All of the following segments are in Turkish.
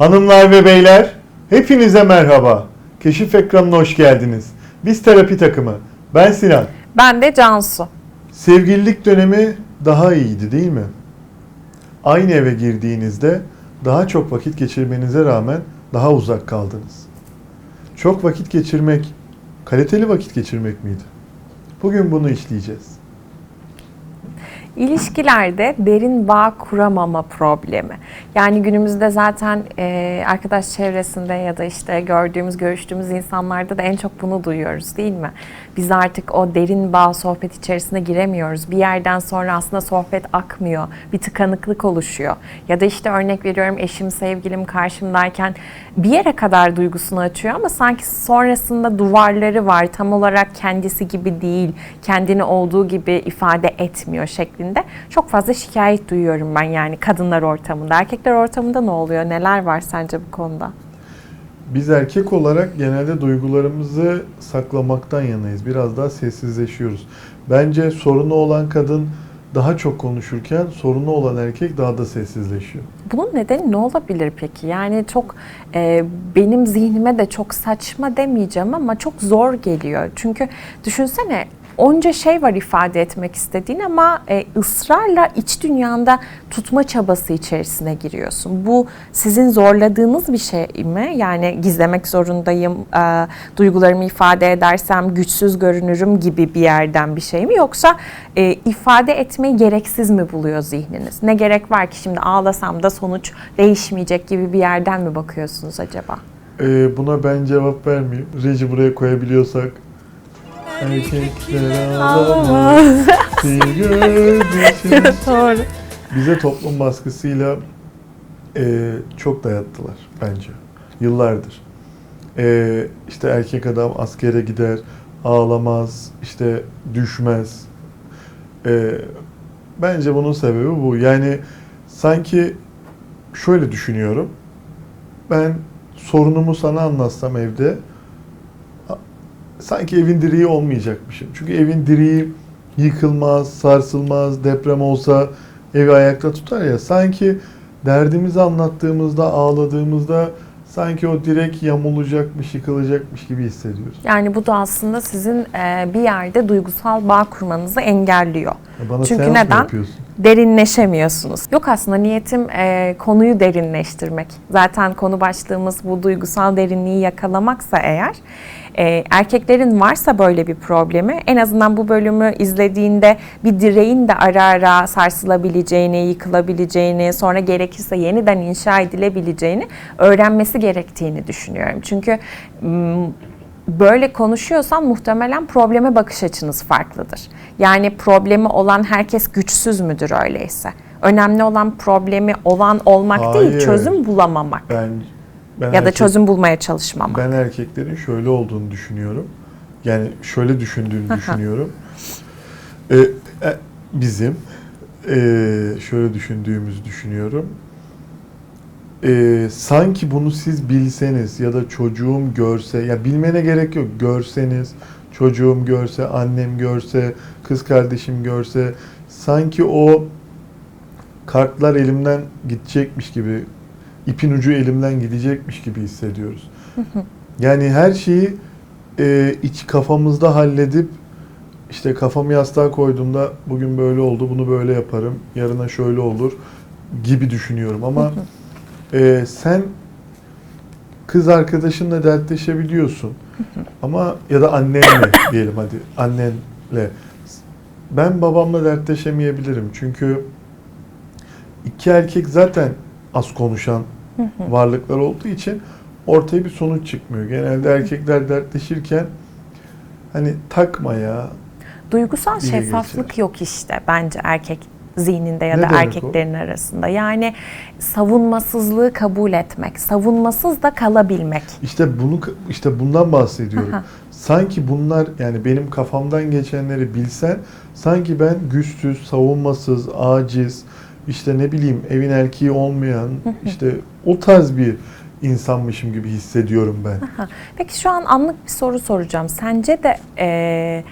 Hanımlar ve beyler, hepinize merhaba. Keşif ekranına hoş geldiniz. Biz terapi takımı. Ben Sinan. Ben de Cansu. Sevgililik dönemi daha iyiydi değil mi? Aynı eve girdiğinizde daha çok vakit geçirmenize rağmen daha uzak kaldınız. Çok vakit geçirmek, kaliteli vakit geçirmek miydi? Bugün bunu işleyeceğiz. İlişkilerde derin bağ kuramama problemi. Yani günümüzde zaten e, arkadaş çevresinde ya da işte gördüğümüz, görüştüğümüz insanlarda da en çok bunu duyuyoruz değil mi? Biz artık o derin bağ sohbet içerisine giremiyoruz. Bir yerden sonra aslında sohbet akmıyor. Bir tıkanıklık oluşuyor. Ya da işte örnek veriyorum eşim, sevgilim karşımdayken bir yere kadar duygusunu açıyor ama sanki sonrasında duvarları var. Tam olarak kendisi gibi değil, kendini olduğu gibi ifade etmiyor şeklinde çok fazla şikayet duyuyorum ben yani kadınlar ortamında. Erkekler ortamında ne oluyor? Neler var sence bu konuda? Biz erkek olarak genelde duygularımızı saklamaktan yanayız. Biraz daha sessizleşiyoruz. Bence sorunu olan kadın daha çok konuşurken sorunu olan erkek daha da sessizleşiyor. Bunun nedeni ne olabilir peki? Yani çok e, benim zihnime de çok saçma demeyeceğim ama çok zor geliyor. Çünkü düşünsene onca şey var ifade etmek istediğin ama e, ısrarla iç dünyanda tutma çabası içerisine giriyorsun. Bu sizin zorladığınız bir şey mi? Yani gizlemek zorundayım, e, duygularımı ifade edersem güçsüz görünürüm gibi bir yerden bir şey mi? Yoksa e, ifade etmeyi gereksiz mi buluyor zihniniz? Ne gerek var ki şimdi ağlasam da sonuç değişmeyecek gibi bir yerden mi bakıyorsunuz acaba? Ee, buna ben cevap vermeyeyim. Reji buraya koyabiliyorsak. Erkekler ağlamaz. bir gördüğün Doğru. Bize toplum baskısıyla e, çok dayattılar bence. Yıllardır. E, işte erkek adam askere gider, ağlamaz, işte düşmez. E, bence bunun sebebi bu. Yani sanki şöyle düşünüyorum. Ben sorunumu sana anlatsam evde sanki evin direği olmayacakmışım. Çünkü evin direği yıkılmaz, sarsılmaz, deprem olsa evi ayakta tutar ya. Sanki derdimizi anlattığımızda, ağladığımızda sanki o direk yamulacakmış, yıkılacakmış gibi hissediyoruz. Yani bu da aslında sizin bir yerde duygusal bağ kurmanızı engelliyor. Ya Bana Çünkü neden? Derinleşemiyorsunuz. Yok aslında niyetim e, konuyu derinleştirmek. Zaten konu başlığımız bu duygusal derinliği yakalamaksa eğer, e, erkeklerin varsa böyle bir problemi en azından bu bölümü izlediğinde bir direğin de ara ara sarsılabileceğini, yıkılabileceğini, sonra gerekirse yeniden inşa edilebileceğini öğrenmesi gerektiğini düşünüyorum. Çünkü böyle konuşuyorsan muhtemelen probleme bakış açınız farklıdır. Yani problemi olan herkes güçsüz müdür öyleyse? Önemli olan problemi olan olmak değil, Hayır. çözüm bulamamak Ben, ben ya da erkek- çözüm bulmaya çalışmamak. Ben erkeklerin şöyle olduğunu düşünüyorum. Yani şöyle düşündüğünü düşünüyorum. Ee, bizim e, şöyle düşündüğümüzü düşünüyorum. Ee, sanki bunu siz bilseniz ya da çocuğum görse, ya bilmene gerek yok. Görseniz, çocuğum görse, annem görse, kız kardeşim görse, sanki o kartlar elimden gidecekmiş gibi, ipin ucu elimden gidecekmiş gibi hissediyoruz. Yani her şeyi e, iç kafamızda halledip işte kafamı yastığa koyduğumda bugün böyle oldu, bunu böyle yaparım, yarına şöyle olur gibi düşünüyorum ama e, sen kız arkadaşınla dertleşebiliyorsun ama ya da annenle diyelim hadi annenle ben babamla dertleşemeyebilirim çünkü iki erkek zaten az konuşan varlıklar olduğu için ortaya bir sonuç çıkmıyor. Genelde erkekler dertleşirken hani takma ya. Duygusal şeffaflık geçer. yok işte bence erkek zihninde ya Ne da demek o? erkeklerin arasında. Yani savunmasızlığı kabul etmek, savunmasız da kalabilmek. İşte bunu işte bundan bahsediyorum. Aha. sanki bunlar yani benim kafamdan geçenleri bilsen sanki ben güçsüz, savunmasız, aciz, işte ne bileyim evin erkeği olmayan işte o tarz bir insanmışım gibi hissediyorum ben. Peki şu an anlık bir soru soracağım. Sence de eee,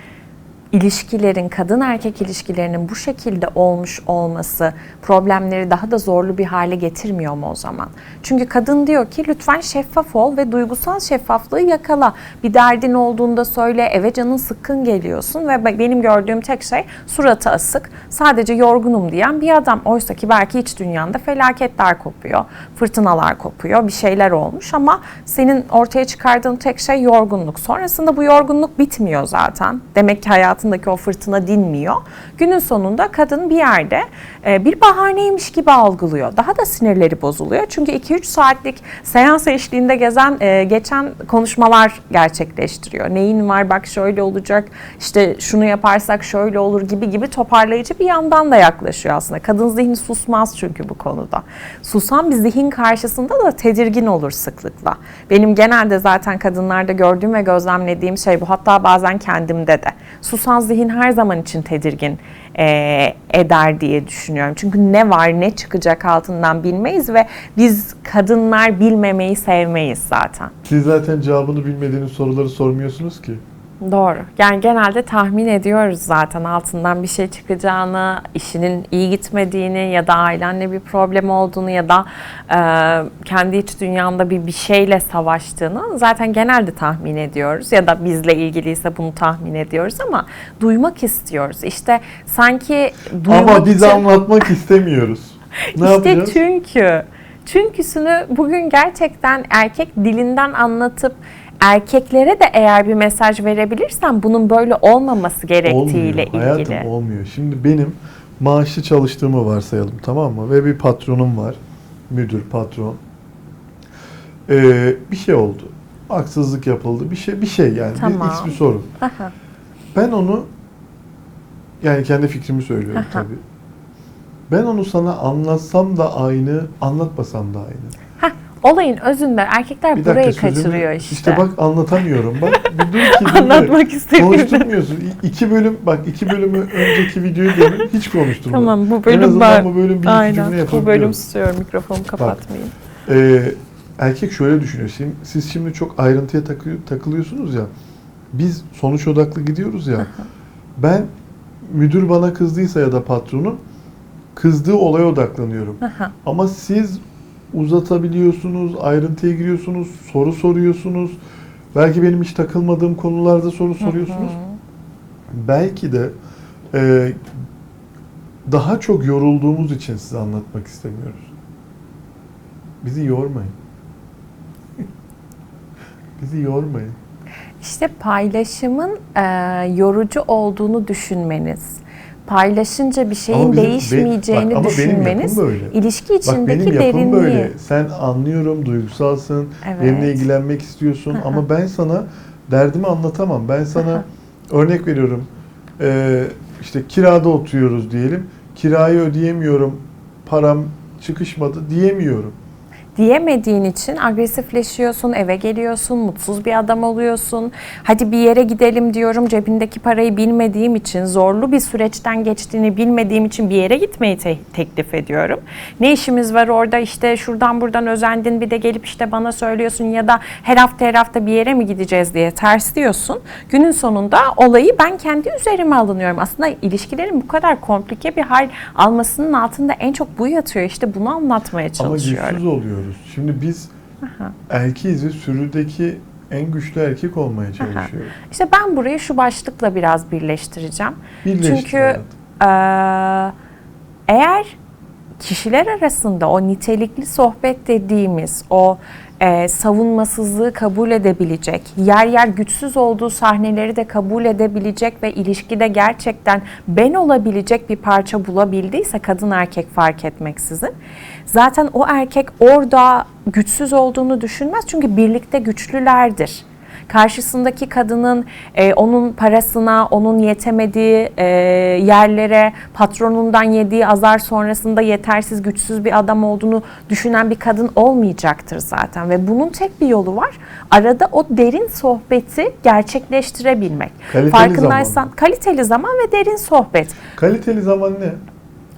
ilişkilerin, kadın erkek ilişkilerinin bu şekilde olmuş olması problemleri daha da zorlu bir hale getirmiyor mu o zaman? Çünkü kadın diyor ki lütfen şeffaf ol ve duygusal şeffaflığı yakala. Bir derdin olduğunda söyle, eve canın sıkkın geliyorsun ve be- benim gördüğüm tek şey suratı asık, sadece yorgunum diyen bir adam. Oysa ki belki iç dünyanda felaketler kopuyor, fırtınalar kopuyor, bir şeyler olmuş ama senin ortaya çıkardığın tek şey yorgunluk. Sonrasında bu yorgunluk bitmiyor zaten. Demek ki hayatındaki o fırtına dinmiyor. Günün sonunda kadın bir yerde e, bir bahaneymiş gibi algılıyor. Daha da sinirleri bozuluyor. Çünkü 2-3 saatlik seans eşliğinde gezen e, geçen konuşmalar gerçekleştiriyor. Neyin var bak şöyle olacak işte şunu yaparsak şöyle olur gibi gibi toparlayıcı bir yandan da yaklaşıyor aslında. Kadın zihni susmaz çünkü bu konuda. Susan bir zihin karşısında da tedirgin olur sıklıkla. Benim genelde zaten kadınlarda gördüğüm ve gözlemlediğim şey bu. Hatta bazen kendimde de. Susan zihin her zaman için tedirgin e, eder diye düşünüyorum. Çünkü ne var ne çıkacak altından bilmeyiz ve biz kadınlar bilmemeyi sevmeyiz zaten. Siz zaten cevabını bilmediğiniz soruları sormuyorsunuz ki. Doğru. Yani genelde tahmin ediyoruz zaten altından bir şey çıkacağını, işinin iyi gitmediğini ya da ailenle bir problem olduğunu ya da e, kendi iç dünyanda bir bir şeyle savaştığını zaten genelde tahmin ediyoruz ya da bizle ilgiliyse bunu tahmin ediyoruz ama duymak istiyoruz. İşte sanki duymak Ama biz için- anlatmak istemiyoruz. Ne işte yapacağız? çünkü. Çünküsünü bugün gerçekten erkek dilinden anlatıp erkeklere de eğer bir mesaj verebilirsen bunun böyle olmaması gerektiğiyle olmuyor. Hayatım ilgili. olmuyor. Şimdi benim maaşlı çalıştığımı varsayalım tamam mı? Ve bir patronum var. Müdür, patron. Ee, bir şey oldu. Haksızlık yapıldı. Bir şey bir şey yani. Tamam. Bir, X bir sorun. Aha, Ben onu yani kendi fikrimi söylüyorum Aha. tabii. Ben onu sana anlatsam da aynı, anlatmasam da aynı. Olayın özünde erkekler Bir burayı dakika sözümü- kaçırıyor işte. İşte bak anlatamıyorum. Bak bir dur ki dinle. Anlatmak istemiyorum. Konuşturmuyorsun. İ- İki bölüm bak iki bölümü önceki videoyu dönün hiç konuşturmadım. Tamam bu En bölüm azından ben. bu bölüm bir iki cümle Aynen bu bölüm yapabiliyorum. susuyorum mikrofonu kapatmayayım. Ee, erkek şöyle düşünüyor. Şimdi, siz şimdi çok ayrıntıya takı- takılıyorsunuz ya. Biz sonuç odaklı gidiyoruz ya. Ben müdür bana kızdıysa ya da patronum kızdığı olaya odaklanıyorum. Aha. Ama siz uzatabiliyorsunuz, ayrıntıya giriyorsunuz, soru soruyorsunuz. Belki benim hiç takılmadığım konularda soru soruyorsunuz. Belki de e, daha çok yorulduğumuz için size anlatmak istemiyoruz. Bizi yormayın. Bizi yormayın. İşte paylaşımın e, yorucu olduğunu düşünmeniz, paylaşınca bir şeyin Ama bizim- değişmeyeceğini be- bak, benim düşünmeniz, ilişki Bak içindeki benim yapım derinliği. böyle. Sen anlıyorum, duygusalsın, Evet. benimle ilgilenmek istiyorsun Hı hı. ama ben sana derdimi anlatamam. Ben sana Hı örnek veriyorum. Ee, işte kirada oturuyoruz diyelim. Kirayı ödeyemiyorum, param çıkışmadı diyemiyorum. Diyemediğin için agresifleşiyorsun, eve geliyorsun, mutsuz bir adam oluyorsun. Hadi bir yere gidelim diyorum cebindeki parayı bilmediğim için, zorlu bir süreçten geçtiğini bilmediğim için bir yere gitmeyi te- teklif ediyorum. Ne işimiz var orada işte şuradan buradan özendin bir de gelip işte bana söylüyorsun ya da her hafta her hafta bir yere mi gideceğiz diye ters diyorsun. Günün sonunda olayı ben kendi üzerime alınıyorum. Aslında ilişkilerin bu kadar komplike bir hal almasının altında en çok bu yatıyor. İşte bunu anlatmaya Ama çalışıyorum. güçsüz oluyoruz. Şimdi biz erkeğiz ve sürüdeki en güçlü erkek olmaya çalışıyoruz. İşte ben burayı şu başlıkla biraz birleştireceğim. Birleştir Çünkü eee, eğer kişiler arasında o nitelikli sohbet dediğimiz o eee, savunmasızlığı kabul edebilecek, yer yer güçsüz olduğu sahneleri de kabul edebilecek ve ilişkide gerçekten ben olabilecek bir parça bulabildiyse kadın erkek fark etmeksizin zaten o erkek orada güçsüz olduğunu düşünmez çünkü birlikte güçlülerdir karşısındaki kadının e, onun parasına, onun yetemediği e, yerlere, patronundan yediği azar sonrasında yetersiz, güçsüz bir adam olduğunu düşünen bir kadın olmayacaktır zaten. Ve bunun tek bir yolu var. Arada o derin sohbeti gerçekleştirebilmek. Kaliteli Farkındaysan zaman. kaliteli zaman ve derin sohbet. Kaliteli zaman ne?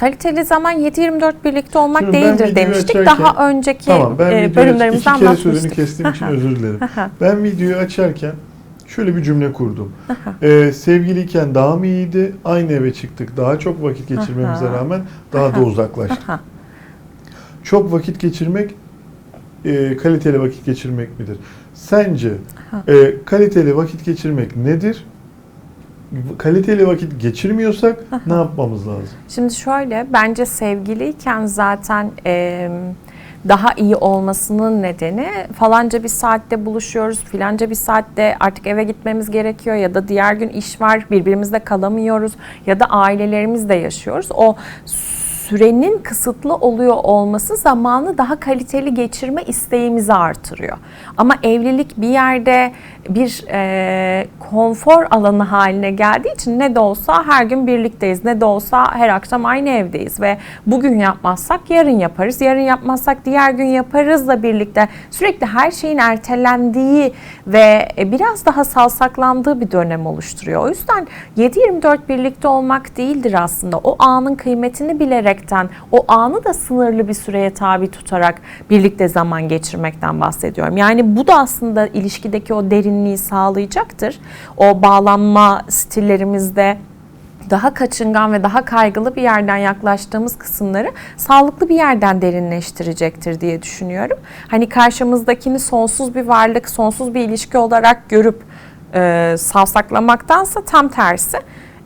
Kaliteli zaman 7-24 birlikte olmak Şimdi değildir demiştik. açarken- Daha önceki Tamam ben e, videoyu bölümlerimizde iki kere sözünü kestiğim için özür dilerim. ben videoyu açarken şöyle bir cümle kurdum. Ee, sevgiliyken daha mı iyiydi? Aynı eve çıktık. Daha çok vakit geçirmemize rağmen daha da uzaklaştık. Çok vakit geçirmek e, kaliteli vakit geçirmek midir? Sence e, kaliteli vakit geçirmek nedir? Kaliteli vakit geçirmiyorsak ne yapmamız lazım? Şimdi şöyle, bence sevgiliyken zaten e, daha iyi olmasının nedeni falanca bir saatte buluşuyoruz, filanca bir saatte artık eve gitmemiz gerekiyor ya da diğer gün iş var, birbirimizle kalamıyoruz ya da ailelerimizle yaşıyoruz. O sürenin kısıtlı oluyor olması zamanı daha kaliteli geçirme isteğimizi artırıyor. Ama evlilik bir yerde bir e, konfor alanı haline geldiği için ne de olsa her gün birlikteyiz, ne de olsa her akşam aynı evdeyiz ve bugün yapmazsak yarın yaparız, yarın yapmazsak diğer gün yaparızla birlikte sürekli her şeyin ertelendiği ve e, biraz daha salsaklandığı bir dönem oluşturuyor. O yüzden 7-24 birlikte olmak değildir aslında. O anın kıymetini bilerekten, o anı da sınırlı bir süreye tabi tutarak birlikte zaman geçirmekten bahsediyorum. Yani bu da aslında ilişkideki o derinliği sağlayacaktır. O bağlanma stillerimizde daha kaçıngan ve daha kaygılı bir yerden yaklaştığımız kısımları sağlıklı bir yerden derinleştirecektir diye düşünüyorum. Hani karşımızdakini sonsuz bir varlık, sonsuz bir ilişki olarak görüp e, savsaklamaktansa tam tersi.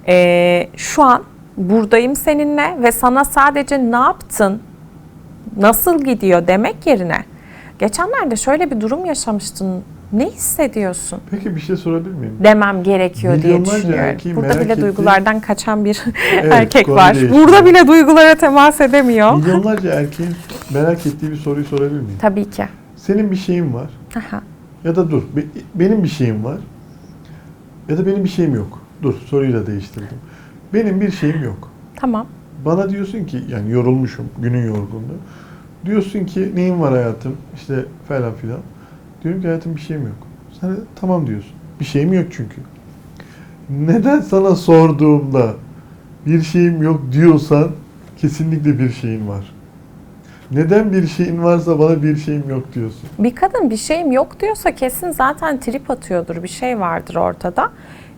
E, şu an buradayım seninle ve sana sadece ne yaptın, nasıl gidiyor demek yerine geçenlerde şöyle bir durum yaşamıştın. Ne hissediyorsun? Peki bir şey sorabilir miyim? demem gerekiyor diye düşünüyorum. Burada bile ettiği- duygulardan kaçan bir Evet, erkek var. değişti. Burada bile duygulara temas edemiyor. Milyonlarca erkeğin merak ettiği bir soruyu sorabilir miyim? Tabii ki. Senin bir şeyin var Aha. ya da dur be- benim bir şeyim var ya da benim bir şeyim yok. Dur soruyu da değiştirdim. Benim bir şeyim yok. Tamam. Bana diyorsun ki yani yorulmuşum günün yorgunluğu. Diyorsun ki neyin var hayatım işte falan filan. Diyorum ki hayatım bir şeyim yok. Sen de tamam diyorsun. Bir şeyim yok çünkü. Neden sana sorduğumda bir şeyim yok diyorsan kesinlikle bir şeyin var. Neden bir şeyin varsa bana bir şeyim yok diyorsun? Bir kadın bir şeyim yok diyorsa kesin zaten trip atıyordur. Bir şey vardır ortada.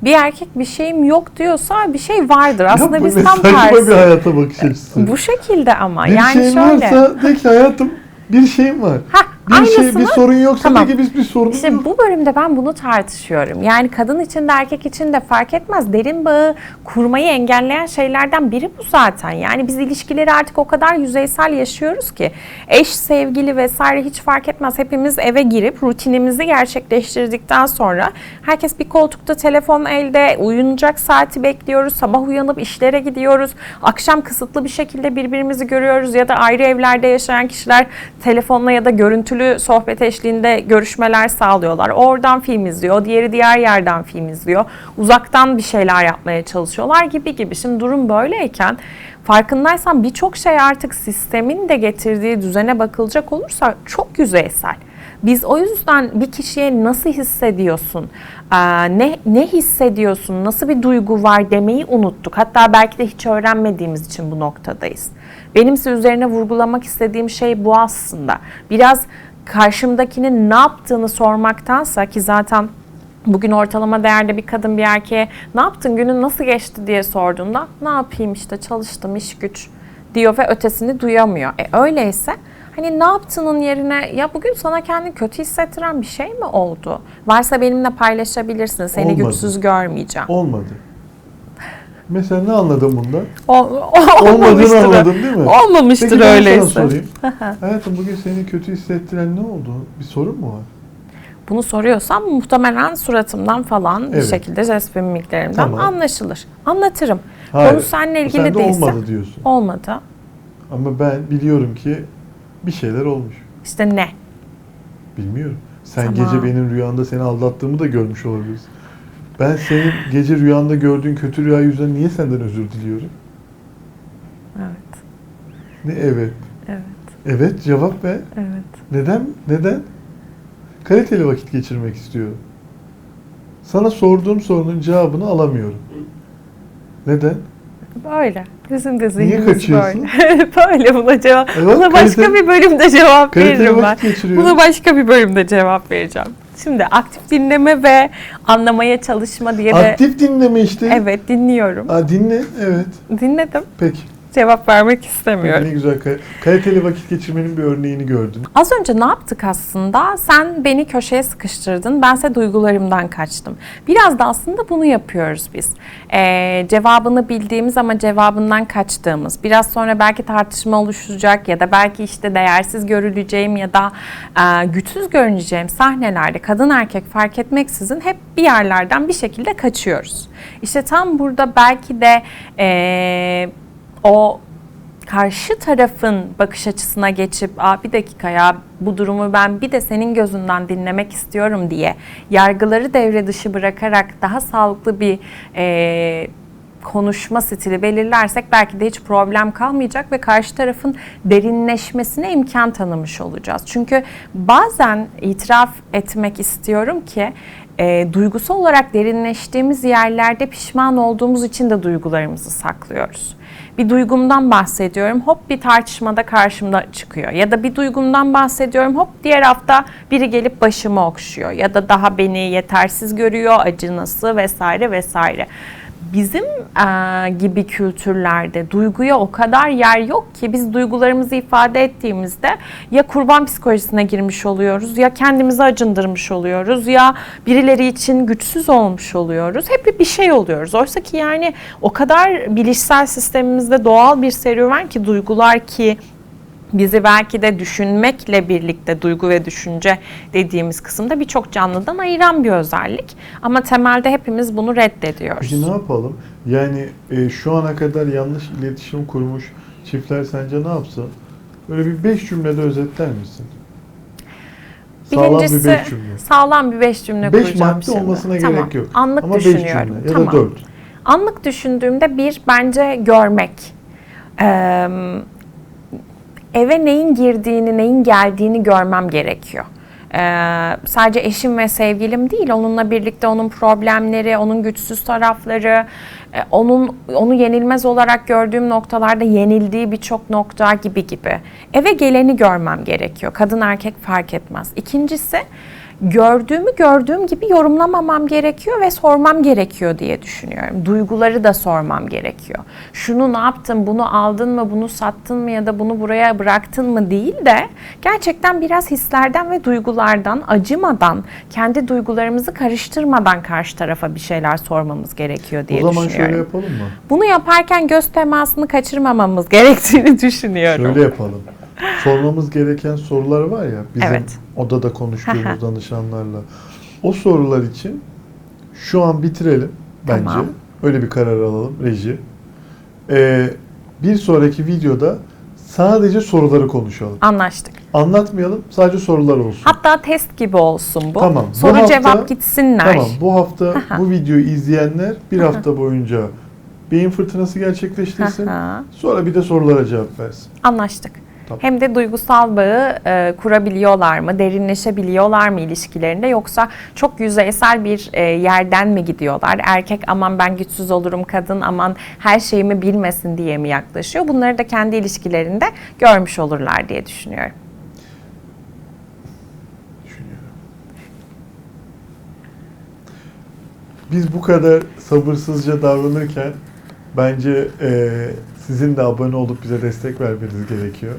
Bir erkek bir şeyim yok diyorsa bir şey vardır. Aslında ya biz tam saçma bir tersi. hayata bakış açısı. Bu şekilde ama. bir yani şeyin şöyle. varsa de ki hayatım bir şeyim var. Hah, Bir şey aynısını bir sorun yoksa Tamam. de ki biz bir sorun İşte yok. bu bölümde ben bunu tartışıyorum. Yani kadın için de erkek için de fark etmez. Derin bağı kurmayı engelleyen şeylerden biri bu zaten. Yani biz ilişkileri artık o kadar yüzeysel yaşıyoruz ki eş, sevgili vesaire hiç fark etmez. Hepimiz eve girip rutinimizi gerçekleştirdikten sonra herkes bir koltukta telefon elde, uyunacak saati bekliyoruz. Sabah uyanıp işlere gidiyoruz. Akşam kısıtlı bir şekilde birbirimizi görüyoruz ya da ayrı evlerde yaşayan kişiler telefonla ya da görüntülü sohbet eşliğinde görüşmeler sağlıyorlar. Oradan film izliyor, diğeri diğer yerden film izliyor. Uzaktan bir şeyler yapmaya çalışıyorlar gibi gibi. Şimdi durum böyleyken farkındaysan birçok şey artık sistemin de getirdiği düzene bakılacak olursa çok yüzeysel. Biz o yüzden bir kişiye nasıl hissediyorsun, ne ne hissediyorsun, nasıl bir duygu var demeyi unuttuk. Hatta belki de hiç öğrenmediğimiz için bu noktadayız. Benimse üzerine vurgulamak istediğim şey bu aslında. Biraz karşımdakinin ne yaptığını sormaktansa ki zaten Bugün ortalama değerde bir kadın bir erkeğe ne yaptın günün nasıl geçti diye sorduğunda ne yapayım işte çalıştım iş güç diyor ve ötesini duyamıyor. E öyleyse hani ne yaptığının yerine ya bugün sana kendini kötü hissettiren bir şey mi oldu? Varsa benimle paylaşabilirsin. Seni Olmadı. güçsüz görmeyeceğim. Olmadı. Mesela ne anladın bundan? O, Olmadığını olmamıştır. anladın değil mi? Olmamıştır Peki ben öyleyse. sana sorayım. Hayatım bugün seni kötü hissettiren ne oldu? Bir sorun mu var? Bunu soruyorsam muhtemelen suratımdan falan bir Evet. şekilde jest ve mimiklerimden Tamam. anlaşılır. Anlatırım. Hayır. Konu seninle ilgili Sen de değilse. olmadı diyorsun. Olmadı. Ama ben biliyorum ki bir şeyler olmuş. İşte ne? Bilmiyorum. Sen Tamam. gece benim rüyanda seni aldattığımı da görmüş olabilirsin. Ben senin gece rüyanda gördüğün kötü rüya yüzünden niye senden özür diliyorum? Evet. Ne evet. Evet. Evet cevap ver. Evet. Neden? Neden? Kaliteli vakit geçirmek istiyorum. Sana sorduğum sorunun cevabını alamıyorum. Neden? Böyle. Bizim de Niye zihnimiz kaçıyorsun? böyle. böyle buna cevap. Evet, buna başka kalite- bir bölümde cevap veririm ben. Buna başka bir bölümde cevap vereceğim. Şimdi aktif dinleme ve anlamaya çalışma diye de Aktif dinleme işte. evet dinliyorum. Aa, dinle, evet. Dinledim. Peki. Cevap vermek istemiyorum. Ne güzel. Kaliteli vakit geçirmenin bir örneğini gördün. Az önce ne yaptık aslında? Sen beni köşeye sıkıştırdın, bense duygularımdan kaçtım. Biraz da aslında bunu yapıyoruz biz. Ee, cevabını bildiğimiz ama cevabından kaçtığımız, biraz sonra belki tartışma oluşacak ya da belki işte değersiz görüleceğim ya da e, güçsüz görüneceğim sahnelerde kadın erkek fark etmeksizin hep bir yerlerden bir şekilde kaçıyoruz. İşte tam burada belki de e, o karşı tarafın bakış açısına geçip Aa, bir dakika ya bu durumu ben bir de senin gözünden dinlemek istiyorum diye yargıları devre dışı bırakarak daha sağlıklı bir e, konuşma stili belirlersek belki de hiç problem kalmayacak ve karşı tarafın derinleşmesine imkan tanımış olacağız. Çünkü bazen itiraf etmek istiyorum ki e, duygusal olarak derinleştiğimiz yerlerde pişman olduğumuz için de duygularımızı saklıyoruz. Bir duygumdan bahsediyorum hop bir tartışmada karşımda çıkıyor ya da bir duygumdan bahsediyorum hop diğer hafta biri gelip başımı okşuyor ya da daha beni yetersiz görüyor acınası vesaire vesaire. Bizim eee, gibi kültürlerde duyguya o kadar yer yok ki biz duygularımızı ifade ettiğimizde ya kurban psikolojisine girmiş oluyoruz ya kendimizi acındırmış oluyoruz ya birileri için güçsüz olmuş oluyoruz. Hep bir şey oluyoruz. Oysa ki yani o kadar bilişsel sistemimizde doğal bir serüven ki duygular ki bizi belki de düşünmekle birlikte duygu ve düşünce dediğimiz kısımda birçok canlıdan ayıran bir özellik. Ama temelde hepimiz bunu reddediyoruz. Peki ne yapalım? Yani e, şu ana kadar yanlış iletişim kurmuş çiftler sence ne yapsın? Böyle bir beş cümlede özetler misin? Sağlam bir beş cümle. sağlam bir beş cümle Beş kuracağım madde şimdi. olmasına Tamam. gerek yok. Anlık Ama beş düşünüyorum. cümle ya tamam. da dört. Anlık düşündüğümde bir bence görmek. Ee, eve neyin girdiğini, neyin geldiğini görmem gerekiyor. Ee, sadece eşim ve sevgilim değil, onunla birlikte onun problemleri, onun güçsüz tarafları, e, onun onu yenilmez olarak gördüğüm noktalarda yenildiği birçok nokta gibi gibi. Eve geleni görmem gerekiyor. Kadın erkek fark etmez. İkincisi gördüğümü gördüğüm gibi yorumlamamam gerekiyor ve sormam gerekiyor diye düşünüyorum. Duyguları da sormam gerekiyor. Şunu ne yaptın, bunu aldın mı, bunu sattın mı ya da bunu buraya bıraktın mı değil de gerçekten biraz hislerden ve duygulardan acımadan, kendi duygularımızı karıştırmadan karşı tarafa bir şeyler sormamız gerekiyor diye o zaman düşünüyorum. şöyle yapalım mı? Bunu yaparken göz temasını kaçırmamamız gerektiğini düşünüyorum. Şöyle yapalım. Sormamız gereken sorular var ya bizim Evet. odada konuştuğumuz danışanlarla. O sorular için şu an bitirelim bence. Tamam. Öyle bir karar alalım reji. Ee, bir sonraki videoda sadece soruları konuşalım. Anlaştık. Anlatmayalım, sadece sorular olsun. Hatta test gibi olsun bu. Tamam, bu Soru hafta- cevap gitsinler. Tamam, bu hafta bu videoyu izleyenler bir hafta boyunca beyin fırtınası gerçekleştirsin. Sonra bir de sorulara cevap versin. Anlaştık. Tamam. Hem de duygusal bağı e, kurabiliyorlar mı, derinleşebiliyorlar mı ilişkilerinde yoksa çok yüzeysel bir e, yerden mi gidiyorlar? Erkek aman ben güçsüz olurum, kadın aman her şeyimi bilmesin diye mi yaklaşıyor? Bunları da kendi ilişkilerinde görmüş olurlar diye düşünüyorum. düşünüyorum. Biz bu kadar sabırsızca davranırken bence e, sizin de abone olup bize destek vermeniz gerekiyor.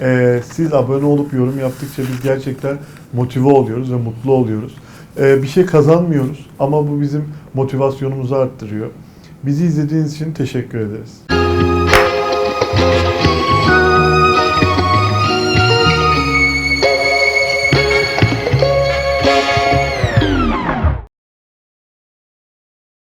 E, siz abone olup yorum yaptıkça biz gerçekten motive oluyoruz ve mutlu oluyoruz. E, bir şey kazanmıyoruz ama bu bizim motivasyonumuzu arttırıyor. Bizi izlediğiniz için teşekkür ederiz.